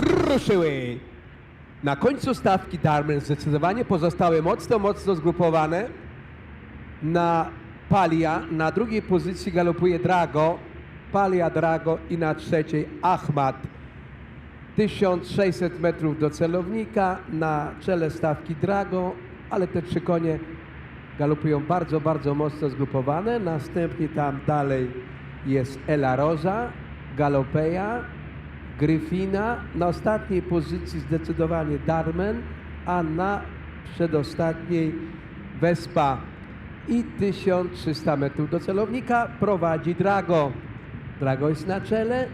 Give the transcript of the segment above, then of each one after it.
ruszyły. Na końcu stawki Darmen zdecydowanie pozostały mocno, mocno zgrupowane. Na Palia, na drugiej pozycji galopuje Drago, Palia Drago i na trzeciej Ahmad. 1600 metrów do celownika, na czele stawki Drago, ale te trzy konie galopują bardzo, bardzo mocno zgrupowane. Następnie tam dalej jest Ela Rosa, Galopeja, Gryfina. Na ostatniej pozycji zdecydowanie Darmen, a na przedostatniej Vespa. I 1300 metrów do celownika prowadzi Drago. Drago jest na czele.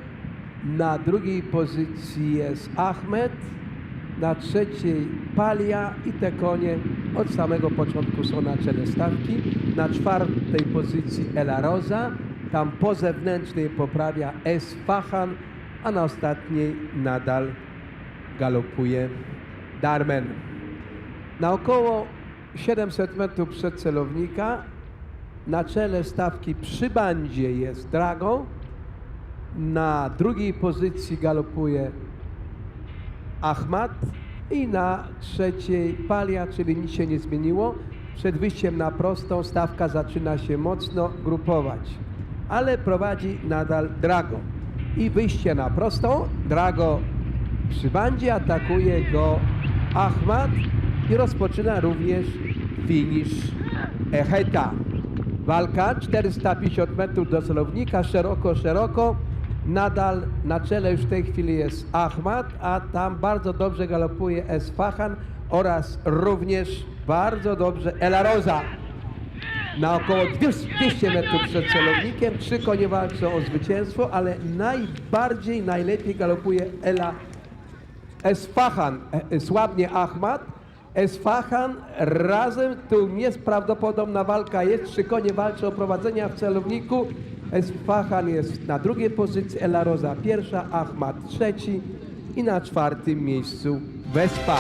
Na drugiej pozycji jest Ahmed, na trzeciej Palia i te konie od samego początku są na czele stawki. Na czwartej pozycji Ela Rosa, tam po zewnętrznej poprawia S. Fahan, a na ostatniej nadal galopuje Darmen. Na około 700 metrów przed celownika na czele stawki przy bandzie jest Drago, na drugiej pozycji galopuje Ahmad i na trzeciej Palia, czyli nic się nie zmieniło. Przed wyjściem na prostą stawka zaczyna się mocno grupować, ale prowadzi nadal Drago. I wyjście na prostą, Drago przy bandzie atakuje go Ahmad i rozpoczyna również finisz Echeta. Walka 450 metrów do celownika, szeroko, szeroko. Nadal na czele już w tej chwili jest Ahmad, a tam bardzo dobrze galopuje Esfahan oraz również bardzo dobrze Ela Rosa. Na około 200 metrów przed celownikiem trzy konie walczą o zwycięstwo, ale najbardziej, najlepiej galopuje Ela Esfahan, e, e, słabnie Ahmad. Esfahan razem, tu jest prawdopodobna walka, jest trzy konie walczą o prowadzenia w celowniku. Esfahan jest na drugiej pozycji, Ela Rosa pierwsza, Ahmad trzeci i na czwartym miejscu Vespa.